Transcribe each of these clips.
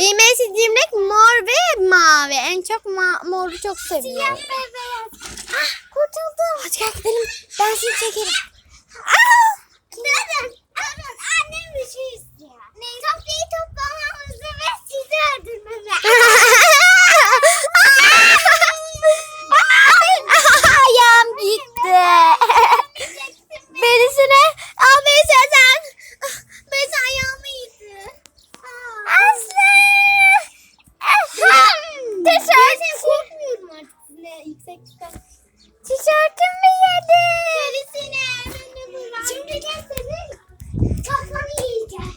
Benim en sevdiğim renk mor ve mavi. En çok ma moru çok seviyorum. Siyah ve beyaz. Ah, kurtuldum. Hadi gel gidelim. Ben seni çekerim. Çıkar. Tişörtümü yedi. Gerisine. Şimdi gel senin kafanı yiyeceğiz.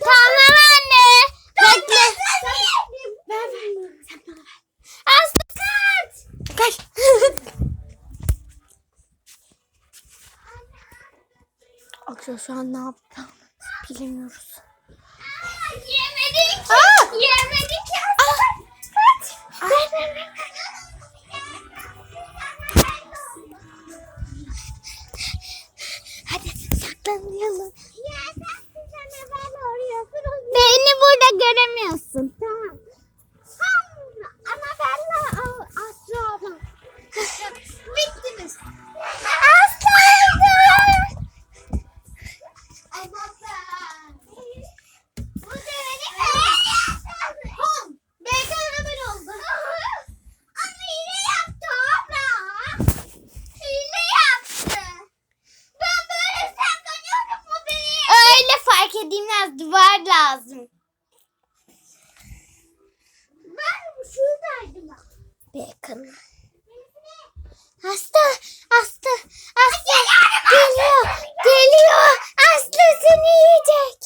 Tamam anne. Bekle. Ver. Sen bana ver. Aslı kaç. Kaç. Akşam şu an ne yaptım bilemiyoruz. Yemedik. Aa! Yemedik ya. Saklanalım. Ya sen beni. Öyle fark edilmez duvar lazım. Ben şuradaydım bak. Bakın. Hasta, hasta, hasta. Geliyor, geliyor. Aslı seni yiyecek.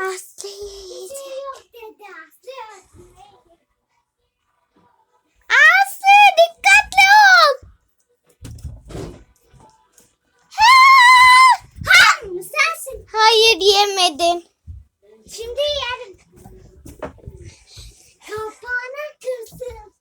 Aslı yiyecek. Hayır yemedin. Şimdi yerim. Kapağını kırdım.